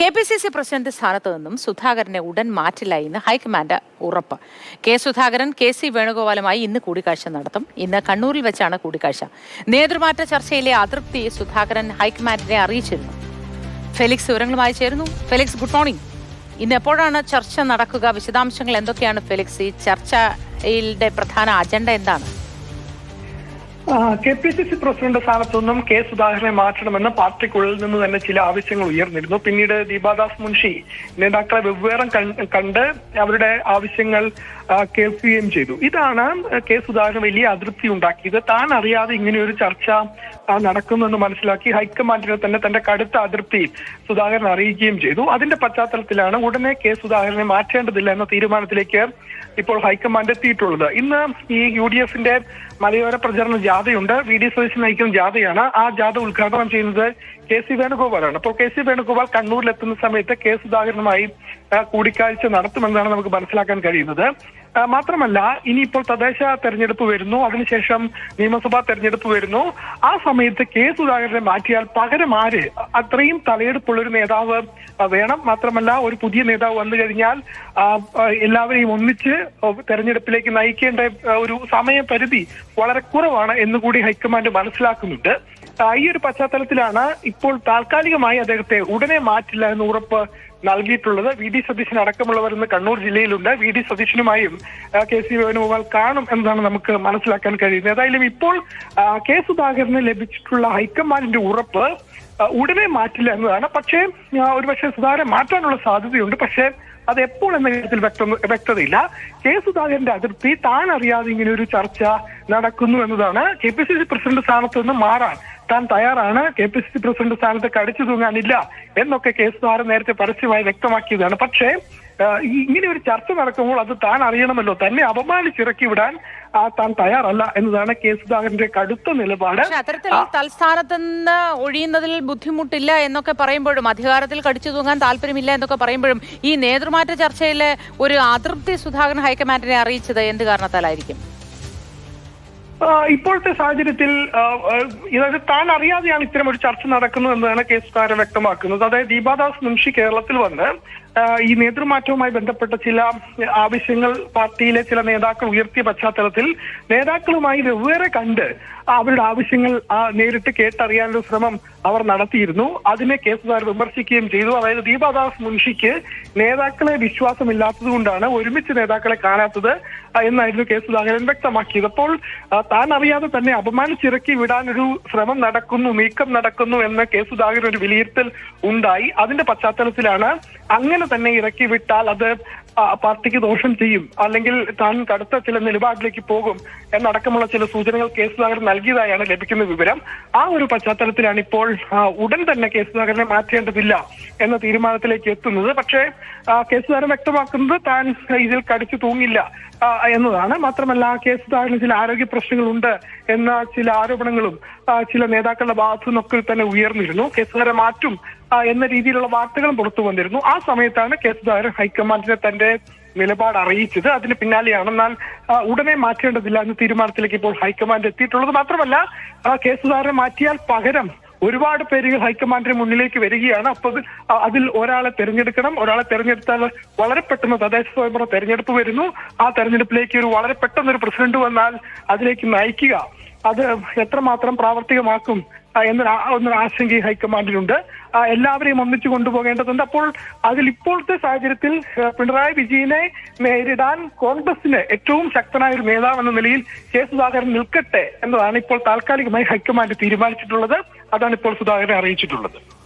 K P C C president സ്ഥാനത്ത് നിന്നും സുധാകരനെ ഉടൻ മാറ്റില്ല എന്ന് ഹൈക്കമാൻഡ് ഉറപ്പ്. കെ സുധാകരൻ കെ സി വേണുഗോപാലുമായി ഇന്ന് കൂടിക്കാഴ്ച നടത്തും. ഇന്ന് കണ്ണൂരിൽ വെച്ചാണ് കൂടിക്കാഴ്ച. നേതൃമാറ്റ ചർച്ചയിലെ അതൃപ്തി സുധാകരൻ ഹൈക്കമാൻഡിനെ അറിയിച്ചിരുന്നു. ഫെലിക്സ് വിവരങ്ങളുമായി ചേരുന്നു. Felix good morning. ഇന്ന് എപ്പോഴാണ് ചർച്ച നടക്കുക? വിശദാംശങ്ങൾ എന്തൊക്കെയാണ് ഫെലിക്സ്? ഈ ചർച്ചയുടെ പ്രധാന അജണ്ട എന്താണ്? K P C C president സ്ഥാനത്തു നിന്നും കെ സുധാകരനെ മാറ്റണമെന്ന് പാർട്ടിക്കുള്ളിൽ നിന്ന് തന്നെ ചില ആവശ്യങ്ങൾ ഉയർന്നിരുന്നു. പിന്നീട് ദീപാദാസ് മുൻഷി നേതാക്കളെ വെവ്വേറെ കണ്ട് അവരുടെ ആവശ്യങ്ങൾ കേൾക്കുകയും ചെയ്തു. ഇതാണ് കെ സുധാകരൻ വലിയ അതൃപ്തി ഉണ്ടാക്കിയത്. താൻ അറിയാതെ ഇങ്ങനെ ഒരു ചർച്ച നടക്കുമെന്ന് മനസ്സിലാക്കി ഹൈക്കമാൻഡിനെ തന്നെ തന്റെ കടുത്ത അതൃപ്തി സുധാകരൻ അറിയിക്കുകയും ചെയ്തു. അതിന്റെ പശ്ചാത്തലത്തിലാണ് ഉടനെ കെ സുധാകരനെ മാറ്റേണ്ടതില്ല എന്ന തീരുമാനത്തിലേക്ക് ഇപ്പോൾ ഹൈക്കമാൻഡ് എത്തിയിട്ടുള്ളത്. ഇന്ന് ഈ യു ഡി എഫിന്റെ മലയോര പ്രചരണ ജാഥയുണ്ട്. വി ഡി സതീശൻ നയിക്കുന്ന ജാഥയാണ്. ആ ജാഥ ഉദ്ഘാടനം ചെയ്യുന്നത് കെ സി വേണുഗോപാലാണ്. അപ്പോൾ കെ സി വേണുഗോപാൽ കണ്ണൂരിലെത്തുന്ന സമയത്ത് കെ സുധാകരനുമായി കൂടിക്കാഴ്ച നടത്തുമെന്നാണ് നമുക്ക് മനസ്സിലാക്കാൻ കഴിയുന്നത്. മാത്രമല്ല ഇനിയിപ്പോൾ തദ്ദേശ തെരഞ്ഞെടുപ്പ് വരുന്നു. അതിനുശേഷം നിയമസഭാ തെരഞ്ഞെടുപ്പ് വരുന്നു. ആ സമയത്ത് കെ സുധാകരനെ മാറ്റിയാൽ പകരം ആര്? അത്രയും തലയെടുപ്പുള്ള ഒരു നേതാവ് വേണം. മാത്രമല്ല ഒരു പുതിയ നേതാവ് വന്നു കഴിഞ്ഞാൽ എല്ലാവരെയും ഒന്നിച്ച് തെരഞ്ഞെടുപ്പിലേക്ക് നയിക്കേണ്ട ഒരു സമയപരിധി വളരെ കുറവാണ് എന്നുകൂടി ഹൈക്കമാൻഡ് മനസ്സിലാക്കുന്നുണ്ട്. ഈ ഒരു പശ്ചാത്തലത്തിലാണ് ഇപ്പോൾ താൽക്കാലികമായി അദ്ദേഹത്തെ ഉടനെ മാറ്റില്ല എന്ന് ഉറപ്പ് നൽകിയിട്ടുള്ളത് വി ഡി സതീശൻ അടക്കമുള്ളവർ ഇന്ന് കണ്ണൂർ ജില്ലയിലുണ്ട്. വി ഡി സതീശനുമായും കെ സി വേണുഗോപാൽ കാണും എന്നതാണ് നമുക്ക് മനസ്സിലാക്കാൻ കഴിയുന്നത്. ഏതായാലും ഇപ്പോൾ കെ സുധാകരന് ലഭിച്ചിട്ടുള്ള ഹൈക്കമാൻഡിന്റെ ഉറപ്പ് ഉടനെ മാറ്റില്ല എന്നതാണ്. പക്ഷേ ഒരുപക്ഷെ സുധാകരൻ മാറ്റാനുള്ള സാധ്യതയുണ്ട്. പക്ഷേ അത് എപ്പോൾ എന്ന കാര്യത്തിൽ വ്യക്ത വ്യക്തതയില്ല. കെ സുധാകരന്റെ അതിർത്തി താൻ അറിയാതെ ഇങ്ങനെ ഒരു ചർച്ച നടക്കുന്നു എന്നതാണ്. K P C C president സ്ഥാനത്ത് നിന്ന് മാറാൻ താൻ തയ്യാറാണ്. K P C C president സ്ഥാനത്ത് കടിച്ചു തൂങ്ങാനില്ല എന്നൊക്കെ കെ സുധാകരൻ നേരത്തെ പരസ്യമായി വ്യക്തമാക്കിയതാണ്. പക്ഷേ ഇങ്ങനെ ഒരു ചർച്ച നടക്കുമ്പോൾ അത് താൻ അറിയണമല്ലോ. തന്നെ അപമാനിച്ചിറക്കി വിടാൻ താൻ തയ്യാറല്ല എന്നതാണ് കെ സുധാകരന്റെ കടുത്ത നിലപാട്. അത്തരത്തിൽ തൽസ്ഥാനത്ത് നിന്ന് ഒഴിയുന്നതിൽ ബുദ്ധിമുട്ടില്ല എന്നൊക്കെ പറയുമ്പോഴും അധികാരത്തിൽ കടിച്ചു തൂങ്ങാൻ താല്പര്യമില്ല എന്നൊക്കെ പറയുമ്പോഴും ഈ നേതൃമാറ്റ ചർച്ചയിലെ ഒരു അതൃപ്തി സുധാകരൻ ഹൈക്കമാൻഡിനെ അറിയിച്ചത് എന്ത് കാരണത്താലായിരിക്കും? ഇപ്പോഴത്തെ സാഹചര്യത്തിൽ അതായത് താൻ അറിയാതെയാണ് ഇത്തരം ഒരു ചർച്ച നടക്കുന്നത് എന്നാണ് കേസ് താരം വ്യക്തമാക്കുന്നത്. അതായത് ദീപാദാസ് മുൻഷി കേരളത്തിൽ വന്ന് ഈ നേതൃമാറ്റവുമായി ബന്ധപ്പെട്ട ചില ആവശ്യങ്ങൾ പാർട്ടിയിലെ ചില നേതാക്കൾ ഉയർത്തിയ പശ്ചാത്തലത്തിൽ നേതാക്കളുമായി വെവ്വേറെ കണ്ട് അവരുടെ ആവശ്യങ്ങൾ നേരിട്ട് കേട്ടറിയാനുള്ള ശ്രമം അവർ നടത്തിയിരുന്നു. അതിനെ കെ സുധാകരൻ വിമർശിക്കുകയും ചെയ്തു. അതായത് ദീപാദാസ് മുൻഷിക്ക് നേതാക്കളെ വിശ്വാസമില്ലാത്തത് കൊണ്ടാണ് ഒരുമിച്ച് നേതാക്കളെ കാണാത്തത് എന്നായിരുന്നു കെ സുധാകരൻ വ്യക്തമാക്കിയത്. അപ്പോൾ താൻ അറിയാതെ തന്നെ അപമാനിച്ചിറക്കി വിടാനൊരു ശ്രമം നടക്കുന്നു നീക്കം നടക്കുന്നു എന്ന കെ സുധാകരൻ ഒരു വിലയിരുത്തൽ ഉണ്ടായി. അതിന്റെ പശ്ചാത്തലത്തിലാണ് അങ്ങനെ തന്നെ ഇറക്കി വിട്ടാൽ അത് ആ, പാർട്ടിക്ക് ദോഷം ചെയ്യും. അല്ലെങ്കിൽ താൻ കടുത്ത ചില നിലപാടിലേക്ക് പോകും എന്നടക്കമുള്ള ചില സൂചനകൾ കെ സുധാകരൻ നൽകിയതായാണ് ലഭിക്കുന്ന വിവരം. ആ ഒരു പശ്ചാത്തലത്തിലാണ് ഇപ്പോൾ ഉടൻ തന്നെ കെ സുധാകരനെ മാറ്റേണ്ടതില്ല എന്ന തീരുമാനത്തിലേക്ക് എത്തുന്നത്. പക്ഷേ കെ സുധാകരൻ വ്യക്തമാക്കുന്നത് താൻ ഇതിൽ കടിച്ചു തൂങ്ങില്ല എന്നതാണ്. മാത്രമല്ല കെ സുധാകരന് ചില ആരോഗ്യ പ്രശ്നങ്ങളുണ്ട് എന്ന ചില ആരോപണങ്ങളും ചില നേതാക്കളുടെ ഭാഗത്തു നിന്നൊക്കെ തന്നെ ഉയർന്നിരുന്നു. കെ സുധാകരൻ മാറ്റും എന്ന രീതിയിലുള്ള വാർത്തകളും പുറത്തു വന്നിരുന്നു. ആ സമയത്താണ് കെ സുധാകരൻ ഹൈക്കമാൻഡിനെ തന്റെ നിലപാട് അറിയിച്ചത് അതിന് പിന്നാലെയാണ് എന്നാൽ ഉടനെ മാറ്റേണ്ടതില്ല എന്ന തീരുമാനത്തിലേക്ക് ഇപ്പോൾ ഹൈക്കമാൻഡ് എത്തിയിട്ടുള്ളത്. മാത്രമല്ല കെ മാറ്റിയാൽ പകരം ഒരുപാട് പേരുകൾ ഹൈക്കമാൻഡിന് മുന്നിലേക്ക് വരികയാണ്. അപ്പോൾ അതിൽ ഒരാളെ തെരഞ്ഞെടുക്കണം. ഒരാളെ തെരഞ്ഞെടുത്താൽ വളരെ പെട്ടെന്ന് തദ്ദേശ സ്വയംഭരണ തെരഞ്ഞെടുപ്പ് വരുന്നു. ആ തെരഞ്ഞെടുപ്പിലേക്ക് ഒരു വളരെ പെട്ടെന്ന് ഒരു പ്രസിഡന്റ് വന്നാൽ അതിലേക്ക് നയിക്കുക. അത് എത്രമാത്രം പ്രാവർത്തികമാക്കും എന്നൊരു ആശങ്ക ഈ ഹൈക്കമാൻഡിനുണ്ട് എല്ലാവരെയും ഒന്നിച്ചു കൊണ്ടുപോകേണ്ടതുണ്ട്. അപ്പോൾ അതിൽ ഇപ്പോഴത്തെ സാഹചര്യത്തിൽ പിണറായി വിജയനെ നേരിടാൻ കോൺഗ്രസിന് ഏറ്റവും ശക്തനായ ഒരു നേതാവെന്ന നിലയിൽ കെ സുധാകരൻ നിൽക്കട്ടെ എന്നതാണ് ഇപ്പോൾ താൽക്കാലികമായി ഹൈക്കമാൻഡ് തീരുമാനിച്ചിട്ടുള്ളത്. അതാണ് ഇപ്പോൾ സുധാകരനെ അറിയിച്ചിട്ടുള്ളത്.